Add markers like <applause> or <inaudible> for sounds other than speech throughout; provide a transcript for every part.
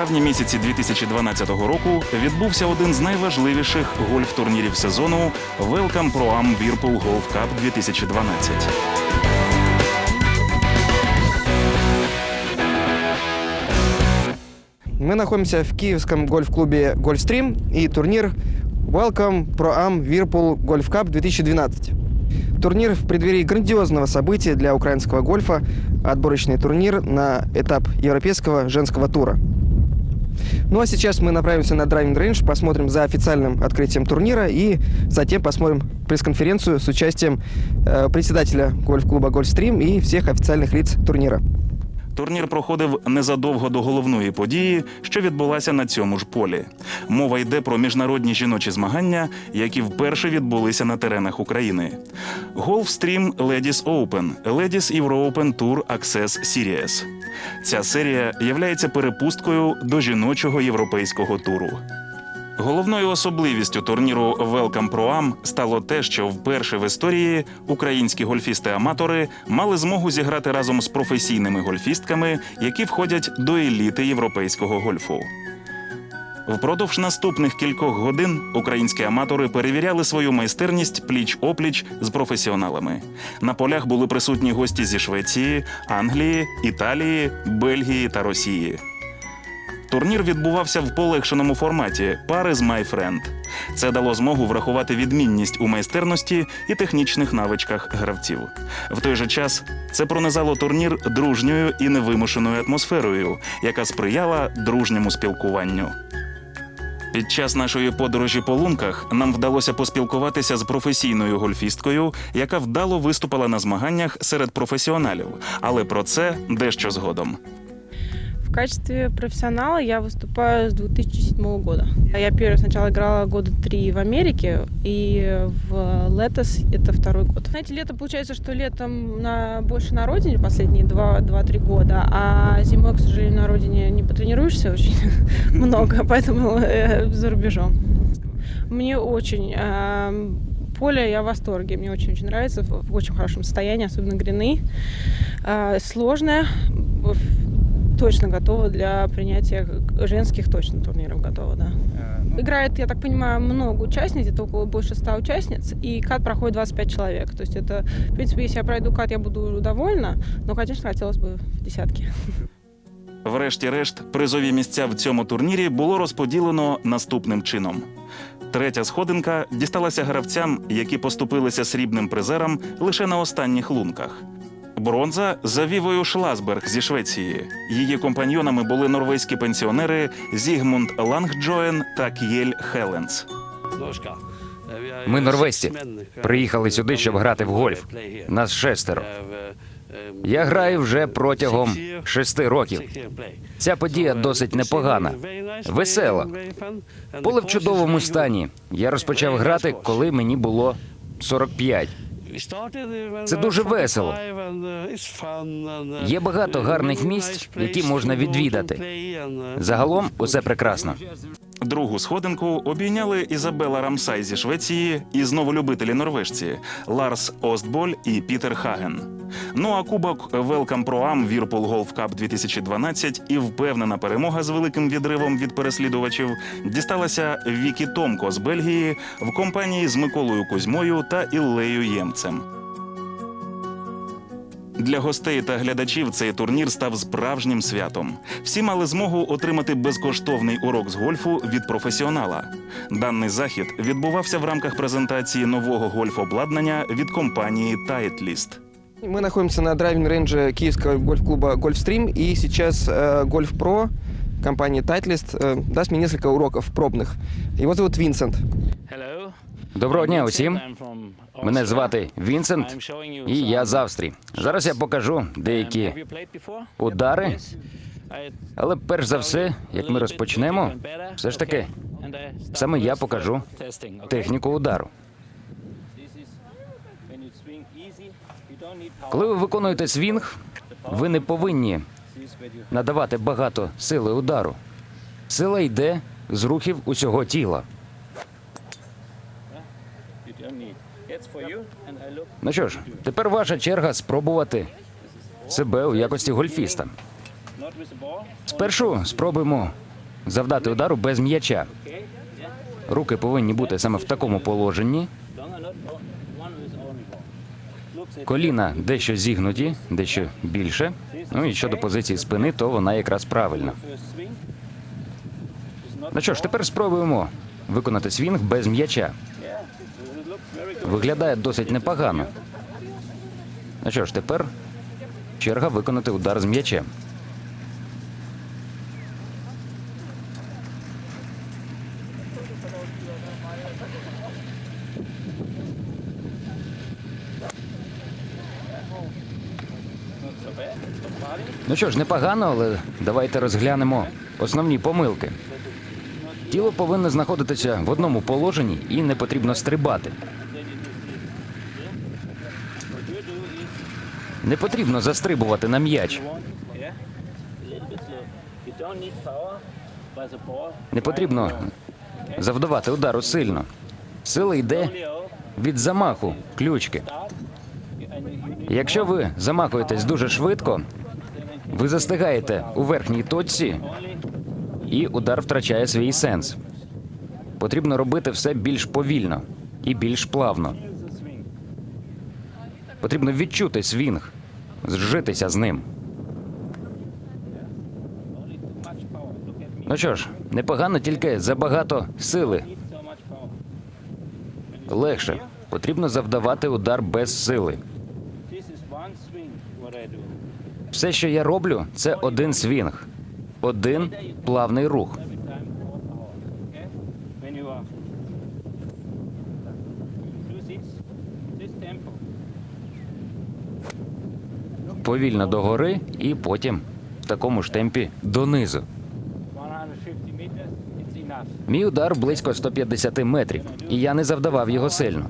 травні місяці 2012 року відбувся один з найважливіших гольф-турнірів сезону Welcome Pro Am Whirlpool Golf Cup 2012. Мы находимся в киевском гольф-клубе «Гольфстрим» и турнир Welcome Pro Am Whirlpool Golf Cup 2012. Турнир в преддверии грандиозного события для украинского гольфа – отборочный турнир на этап европейского женского тура. Ну а сейчас мы направимся на драйвинг рейндж, посмотрим за официальным открытием турнира и затем посмотрим пресс-конференцию с участием э, председателя гольф-клуба «Гольфстрим» и всех официальных лиц турнира. Турнір проходив незадовго до головної події, що відбулася на цьому ж полі. Мова йде про міжнародні жіночі змагання, які вперше відбулися на теренах України. Gulfstream Ladies Open – Ladies Euro Open Tour Access Series. Ця серія являється перепусткою до жіночого європейського туру. Головною особливістю турніру Welcome Pro Am стало те, що вперше в історії українські гольфісти-аматори мали змогу зіграти разом з професійними гольфістками, які входять до еліти європейського гольфу. Впродовж наступних кількох годин українські аматори перевіряли свою майстерність пліч опліч з професіоналами. На полях були присутні гості зі Швеції, Англії, Італії, Бельгії та Росії. Турнір відбувався в полегшеному форматі пари з Friend. Це дало змогу врахувати відмінність у майстерності і технічних навичках гравців. В той же час це пронизало турнір дружньою і невимушеною атмосферою, яка сприяла дружньому спілкуванню. Під час нашої подорожі по лунках нам вдалося поспілкуватися з професійною гольфісткою, яка вдало виступила на змаганнях серед професіоналів. Але про це дещо згодом. В качестве профессионала я выступаю с 2007 года. Я первый сначала играла года три в Америке, и в Летос это второй год. Знаете, лето получается, что летом на, больше на родине последние 2-3 года, а зимой, к сожалению, на родине не потренируешься очень <laughs> много, <laughs> поэтому э, за рубежом. Мне очень э, поле, я в восторге. Мне очень-очень нравится, в, очень хорошем состоянии, особенно грины. Э, сложное, в- точно готова для принятия женских точно турниров готова, да. Играет, я так понимаю, много участниц, где-то около больше 100 участниц, и кат проходит 25 человек. То есть это, в принципе, если я пройду кат, я буду довольна, но, конечно, хотелось бы в десятки. Врешті-решт, призові місця в цьому турнірі було розподілено наступним чином. Третя сходинка дісталася гравцям, які поступилися срібним призерам лише на останніх лунках. Бронза за Вівою Шласберг зі Швеції. Її компаньйонами були норвезькі пенсіонери Зігмунд Лангджоен та К'єль Хеленс. Ми норвезці. Приїхали сюди, щоб грати в гольф. Нас шестеро. Я граю вже протягом шести років. Ця подія досить непогана, весела. Поле в чудовому стані. Я розпочав грати, коли мені було 45. Це дуже весело. Є багато гарних місць, які можна відвідати. Загалом <laughs> усе прекрасно. Другу сходинку обійняли Ізабела Рамсай зі Швеції і знову любителі норвежці Ларс Остболь і Пітер Хаген. Ну а кубок Welcome Pro Am Whirlpool Golf Cup 2012 і впевнена перемога з великим відривом від переслідувачів дісталася Вікі Томко з Бельгії в компанії з Миколою Кузьмою та Іллею Ємцем. Для гостей та глядачів цей турнір став справжнім святом. Всі мали змогу отримати безкоштовний урок з гольфу від професіонала. Даний захід відбувався в рамках презентації нового гольф-обладнання від компанії Titleist. Мы находимся на драйвинг-рейнже киевского гольф-клуба «Гольфстрим», и сейчас э, Гольф Про компании Titleist э, даст мне несколько уроков пробных. Его зовут Винсент. Доброго дня усім. Мене звати Вінсент, і я з Австрії. Зараз я покажу деякі удари. Але перш за все, як ми розпочнемо, все ж таки, саме я покажу техніку удару. Коли ви виконуєте свінг, ви не повинні надавати багато сили удару. Сила йде з рухів усього тіла. Ну що ж, тепер ваша черга спробувати себе у якості гольфіста. Спершу спробуємо завдати удару без м'яча. Руки повинні бути саме в такому положенні. Коліна дещо зігнуті, дещо більше. Ну і щодо позиції спини, то вона якраз правильна. Ну що ж, тепер спробуємо виконати свінг без м'яча. Виглядає досить непогано. Ну що ж, тепер черга виконати удар з м'ячем. Ну що ж, непогано, але давайте розглянемо основні помилки. Тіло повинно знаходитися в одному положенні і не потрібно стрибати. Не потрібно застрибувати на м'яч. Не потрібно завдавати удару сильно. Сила йде від замаху ключки. Якщо ви замахуєтесь дуже швидко, ви застигаєте у верхній точці, і удар втрачає свій сенс. Потрібно робити все більш повільно і більш плавно. Потрібно відчути свінг, зжитися з ним. Ну що ж, непогано тільки забагато сили. Легше. Потрібно завдавати удар без сили. Все, що я роблю, це один свінг, один плавний рух. Повільно догори і потім в такому ж темпі донизу. Мій удар близько 150 метрів, і я не завдавав його сильно.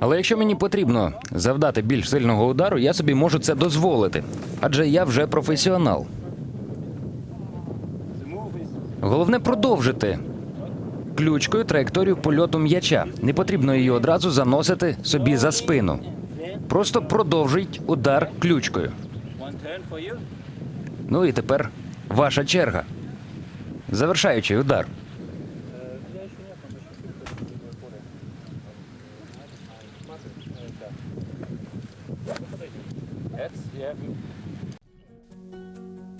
Але якщо мені потрібно завдати більш сильного удару, я собі можу це дозволити, адже я вже професіонал. Головне продовжити ключкою траєкторію польоту м'яча. Не потрібно її одразу заносити собі за спину. Просто продовжуйте удар ключкою. Ну і тепер ваша черга. Завершаючий удар.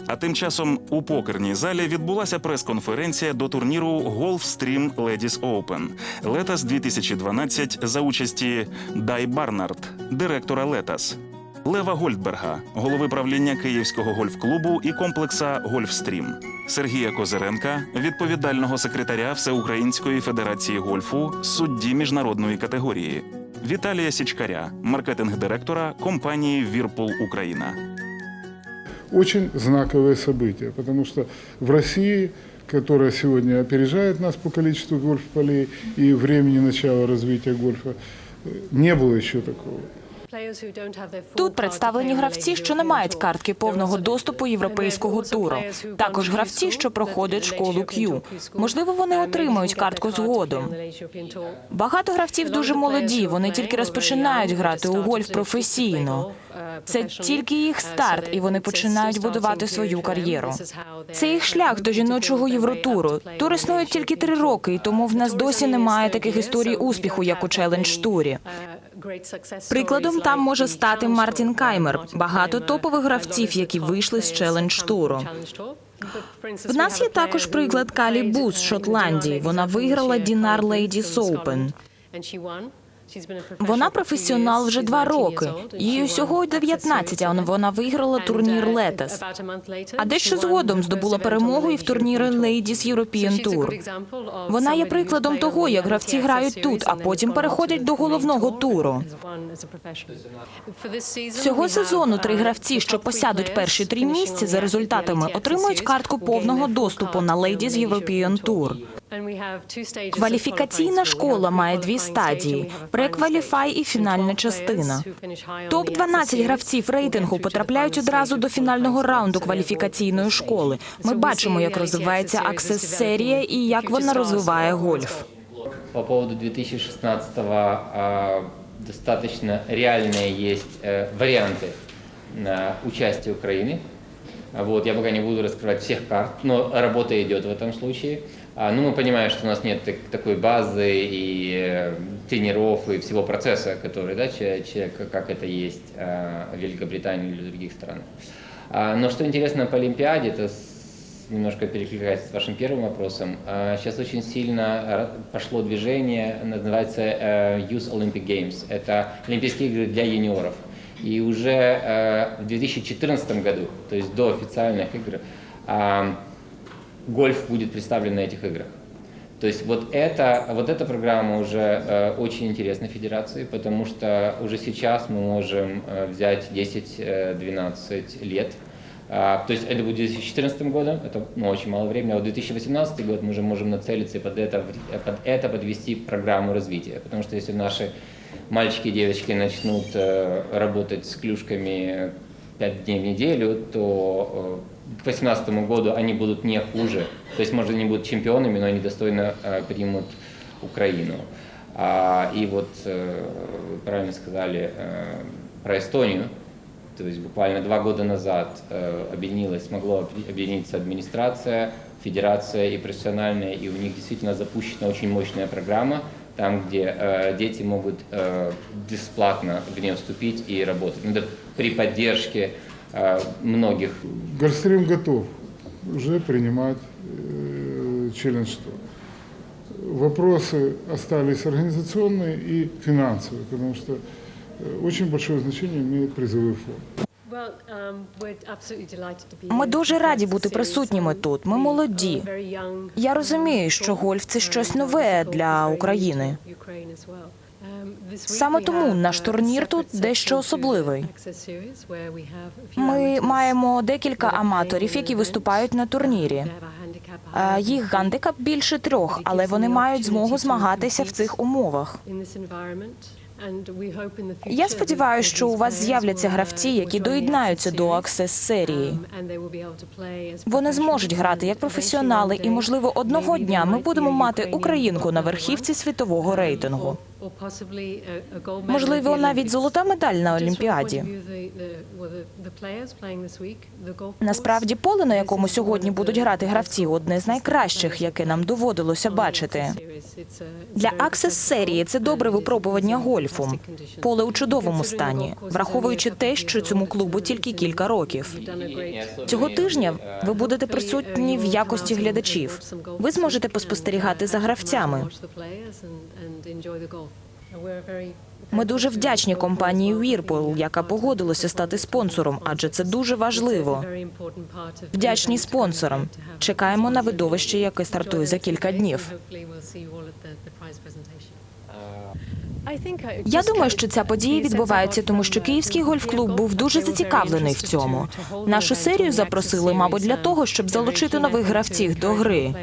А тим часом у покерній залі відбулася прес-конференція до турніру Gulfstream Ladies Open Летас 2012 за участі Дай Барнард, директора Летас, Лева Гольдберга, голови правління Київського гольф-клубу і комплекса Гольфстрім, Сергія Козиренка, відповідального секретаря Всеукраїнської федерації гольфу, судді міжнародної категорії, Віталія Січкаря, маркетинг-директора компанії Вірпул Україна очень знаковое событие, потому что в России, которая сегодня опережает нас по количеству гольф-полей и времени начала развития гольфа, э, не было еще такого. Тут представлені гравці, що не мають картки повного доступу європейського туру. Також гравці, що проходять школу Q. Можливо, вони отримають картку згодом. Багато гравців дуже молоді. Вони тільки розпочинають грати у гольф професійно. Це тільки їх старт, і вони починають будувати свою кар'єру. Це їх шлях до жіночого євротуру. Тур існує тільки три роки, і тому в нас досі немає таких історій успіху, як у челендж турі. Прикладом там може стати Мартін Каймер. Багато топових гравців, які вийшли з челендж туру. В нас є також приклад Калі Бус з Шотландії. Вона виграла Дінар Лейдіс Open. Вона професіонал вже два роки. Їй усього 19, а вона виграла турнір Летес. А дещо згодом здобула перемогу і в турнірі Ladies European Tour. Вона є прикладом того, як гравці грають тут, а потім переходять до головного туру. Цього сезону три гравці, що посядуть перші три місця за результатами, отримують картку повного доступу на Ladies European Tour. Кваліфікаційна школа має дві стадії: прекваліфай і фінальна частина. Топ 12 гравців рейтингу потрапляють одразу до фінального раунду кваліфікаційної школи. Ми бачимо, як розвивається аксес серія і як вона розвиває гольф. По поводу 2016-го а, достаточно реальные есть э, варианты на участие Украины. Вот, я пока не буду раскрывать всех карт, но работа идет в этом случае. А, Ну, мы понимаем, что у нас нет так- такой базы и э, тренеров и всего процесса, который, да, че- человек, как это есть а, в Великобритании или в других странах. А, Но что интересно по Олимпиаде, это немножко перекликается с вашим первым вопросом. Сейчас очень сильно пошло движение, называется э, Youth Olympic Games. Это Олимпийские игры для юниоров. И уже э, в 2014 году, то есть до официальных игр, а, гольф будет представлен на этих играх. То есть вот, это, вот эта программа уже э, очень интересна Федерации, потому что уже сейчас мы можем э, взять 10-12 лет. А, то есть это будет 2014 годом, это ну, очень мало времени, а вот 2018 год мы уже можем нацелиться и под это, под это подвести программу развития. Потому что если наши мальчики и девочки начнут э, работать с клюшками 5 дней в неделю, то э, к 2018 году они будут не хуже. То есть, может, они будут чемпионами, но они достойно э, примут Украину. А, и вот вы правильно сказали про Эстонию. То есть буквально два года назад объединилась, смогло объ- объединиться администрация, федерация и профессиональная, и у них действительно запущена очень мощная программа, там, где э, дети могут э, бесплатно в нее вступить и работать. Ну, при поддержке э, многих Гольфстрим готов уже принимать э, челлендж. Вопросы остались организационные и финансовые, потому что э, очень большое значение имеет призовой фонд. Ми дуже раді бути присутніми тут. Ми молоді. Я розумію, що гольф це щось нове для України. Саме тому наш турнір тут дещо особливий. Ми маємо декілька аматорів, які виступають на турнірі. Е, Їх гандикап більше трьох, але вони мають змогу змагатися в цих умовах. Я сподіваюся, що у вас з'являться гравці, які доєднаються до Access серії. Вони зможуть грати як професіонали, і можливо одного дня ми будемо мати українку на верхівці світового рейтингу. Можливо, навіть золота медаль на Олімпіаді. Насправді, поле, на якому сьогодні будуть грати гравці, одне з найкращих, яке нам доводилося бачити. Для Access серії це добре випробування гольфу. Поле у чудовому стані, враховуючи те, що цьому клубу тільки кілька років. Цього тижня ви будете присутні в якості глядачів. Ви зможете поспостерігати за гравцями. Ми дуже вдячні компанії Whirlpool, яка погодилася стати спонсором, адже це дуже важливо. Вдячні спонсорам. Чекаємо на видовище, яке стартує за кілька днів. Я думаю, що ця подія відбувається, тому що Київський гольф-клуб був дуже зацікавлений в цьому. Нашу серію запросили, мабуть, для того, щоб залучити нових гравців до гри.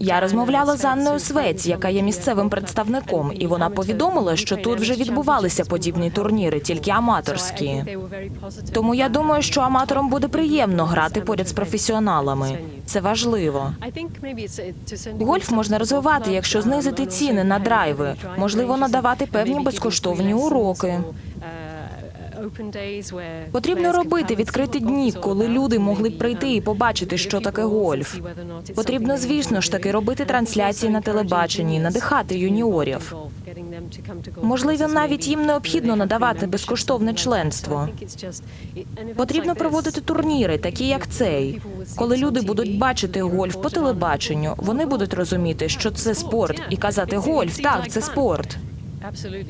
Я розмовляла з Анною Свець, яка є місцевим представником, і вона повідомила, що тут вже відбувалися подібні турніри, тільки аматорські. Тому я думаю, що аматорам буде приємно грати поряд з професіоналами. Це важливо. Гольф можна розвивати, якщо знизити ціни на драйви, можливо, надавати певні безкоштовні уроки. Потрібно робити відкриті дні, коли люди могли б прийти і побачити, що таке гольф. Потрібно, звісно ж таки, робити трансляції на телебаченні, надихати юніорів. Можливо, навіть їм необхідно надавати безкоштовне членство. Потрібно проводити турніри, такі як цей. Коли люди будуть бачити гольф по телебаченню, вони будуть розуміти, що це спорт, і казати гольф, так, це спорт.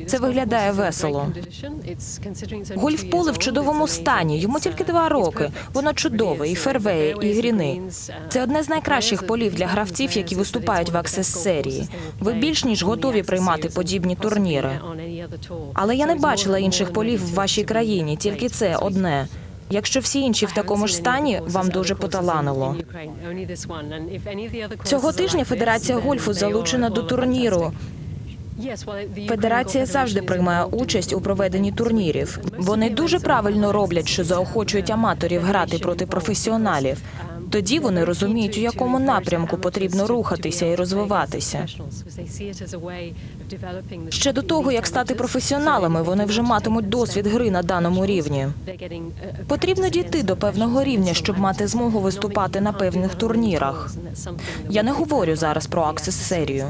Це виглядає весело. Гольф-поле в чудовому стані. Йому тільки два роки. Воно чудове, і фервеї, і гріни. Це одне з найкращих полів для гравців, які виступають в аксес серії. Ви більш ніж готові приймати подібні турніри. Але я не бачила інших полів в вашій країні, тільки це одне. Якщо всі інші в такому ж стані, вам дуже поталанило. Цього тижня Федерація гольфу залучена до турніру. Федерація завжди приймає участь у проведенні турнірів. Вони дуже правильно роблять, що заохочують аматорів грати проти професіоналів. Тоді вони розуміють, у якому напрямку потрібно рухатися і розвиватися. Ще до того, як стати професіоналами, вони вже матимуть досвід гри на даному рівні. Потрібно дійти до певного рівня, щоб мати змогу виступати на певних турнірах. Я не говорю зараз про аксес серію.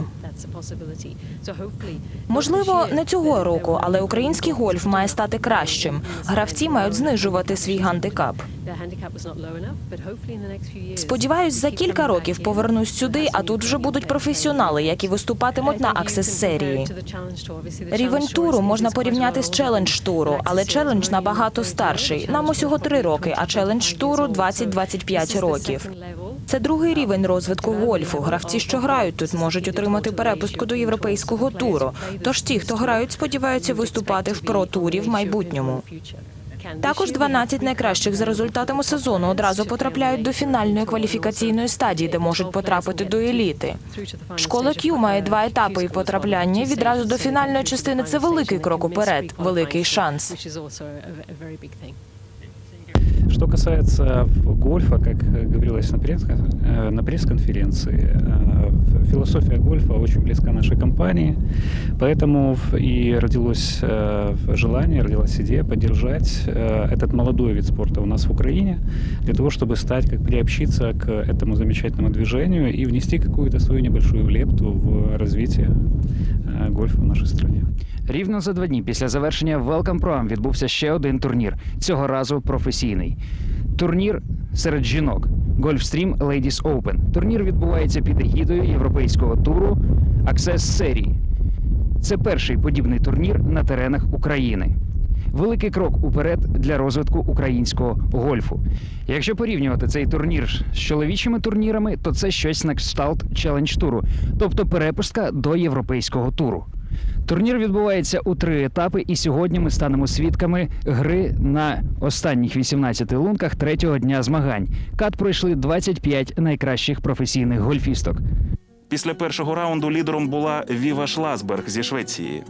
Можливо, не цього року, але український гольф має стати кращим. Гравці мають знижувати свій гандикап. Сподіваюсь, за кілька років повернусь сюди, а тут вже будуть професіонали, які виступатимуть на аксес серії. Рівень туру можна порівняти з челендж туру, але челендж набагато старший. Нам усього три роки, а челендж туру 20-25 років. Це другий рівень розвитку гольфу. Гравці, що грають тут, можуть отримати перепустку до європейського туру. Тож ті, хто грають, сподіваються виступати в про-турі в майбутньому. Також 12 найкращих за результатами сезону одразу потрапляють до фінальної кваліфікаційної стадії, де можуть потрапити до еліти. Школа Q має два етапи і потрапляння відразу до фінальної частини. Це великий крок уперед, великий шанс. Что касается гольфа, как говорилось на пресс- э, на пресс-конференции, э, философия гольфа очень близка нашей компании, поэтому в- и родилось э, желание, родилась идея поддержать э, этот молодой вид спорта у нас в Украине, для того, чтобы стать, как приобщиться к этому замечательному движению и внести какую-то свою небольшую влепту в развитие э, гольфа в нашей стране. Рівно за два дні після завершення Welcome Pro Am відбувся ще один турнір. Цього разу професійний. Турнір серед жінок Gulfstream Ladies Open. Турнір відбувається під егідою європейського туру Access серії. Це перший подібний турнір на теренах України. Великий крок уперед для розвитку українського гольфу. Якщо порівнювати цей турнір з чоловічими турнірами, то це щось на кшталт челендж туру, тобто перепустка до європейського туру. Турнір відбувається у три етапи, і сьогодні ми станемо свідками гри на останніх 18 лунках третього дня змагань. Кат пройшли 25 найкращих професійних гольфісток. Після першого раунду лідером була Віва Шласберг зі Швеції.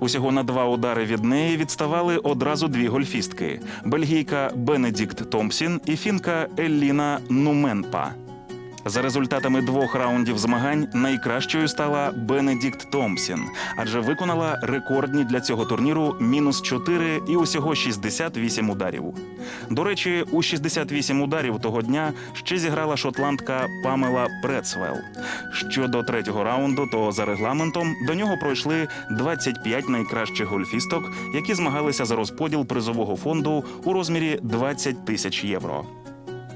Усього на два удари від неї відставали одразу дві гольфістки: бельгійка Бенедікт Томпсін і фінка Елліна Нуменпа. За результатами двох раундів змагань найкращою стала Бенедікт Томпсін, адже виконала рекордні для цього турніру мінус 4 і усього 68 ударів. До речі, у 68 ударів того дня ще зіграла шотландка Памела Прецвел. Щодо третього раунду, то за регламентом до нього пройшли 25 найкращих гольфісток, які змагалися за розподіл призового фонду у розмірі 20 тисяч євро.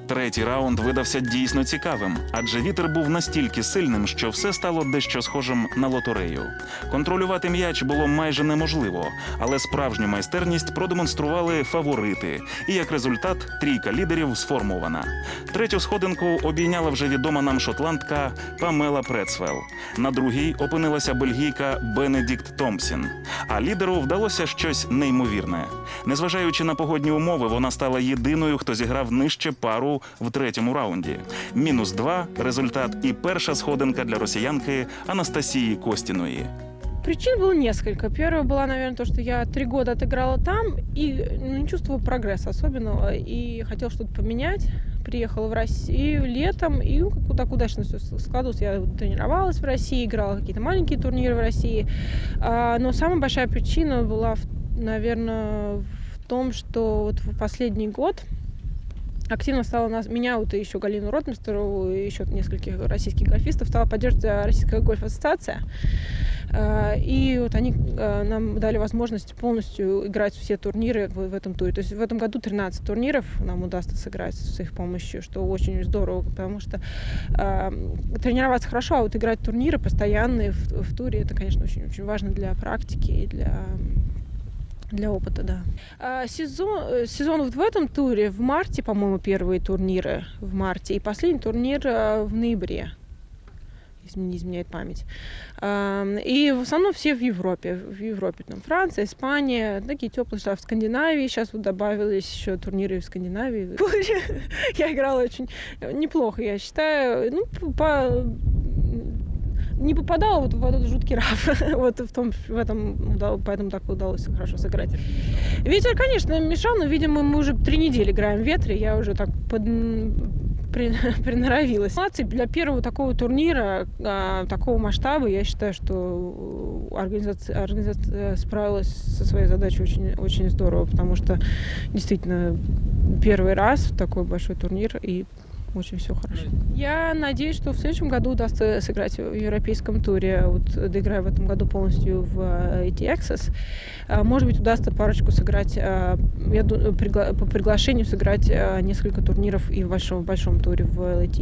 Третій раунд видався дійсно цікавим, адже вітер був настільки сильним, що все стало дещо схожим на лотерею. Контролювати м'яч було майже неможливо, але справжню майстерність продемонстрували фаворити. І як результат, трійка лідерів сформована. Третю сходинку обійняла вже відома нам шотландка Памела Прецвел. На другій опинилася бельгійка Бенедікт Томпсін. А лідеру вдалося щось неймовірне. Незважаючи на погодні умови, вона стала єдиною, хто зіграв нижче пару в третьому раунді. Мінус два результат і перша сходинка для росіянки Анастасії Костіної. Причин было несколько. Первая была, наверное, то, что я три года отыграла там и ну, не чувствовала прогресса особенного. И хотела что-то поменять. Приехала в Россию летом, и ну, как так удачно все складывалось. Я тренировалась в России, играла какие-то маленькие турниры в России. А, но самая большая причина была, наверное, в том, что вот в последний год активно стала нас, меня, вот и еще Галину Ротмистерову, и еще нескольких российских гольфистов стала поддерживать Российская гольф-ассоциация. Э, И вот они э, нам дали возможность полностью играть все турниры в, этом туре. То есть в этом году 13 турниров нам удастся сыграть с их помощью, что очень здорово, потому что э, тренироваться хорошо, а вот играть турниры постоянные в, в туре, это, конечно, очень, очень важно для практики и для для опыта, да. А, сезон, э, сезон вот в этом туре, в марте, по-моему, первые турниры в марте, и последний турнир э, в ноябре, если мне не изменяет память. А, И в основном все в Европе. В Европе там Франция, Испания, такие теплые штаты. В Скандинавии сейчас вот добавились еще турниры в Скандинавии. <laughs> Я играла очень неплохо, я считаю. Ну, по не попадала вот в этот жуткий раф. <laughs> вот в том, в этом, удал- поэтому так удалось хорошо сыграть. Ветер, конечно, мешал, но, видимо, мы уже три недели играем в ветре. Я уже так под- при- <laughs> приноровилась. Молодцы, для первого такого турнира, а, такого масштаба, я считаю, что организация, организация справилась со своей задачей очень, очень здорово, потому что действительно первый раз такой большой турнир и очень все хорошо. Я надеюсь, что в следующем году удастся сыграть в европейском туре. Вот доиграю в этом году полностью в э, AT Access. А, Может быть, удастся парочку сыграть, а, я ду- пригла- по приглашению сыграть а, несколько турниров и в большом, большом туре в LAT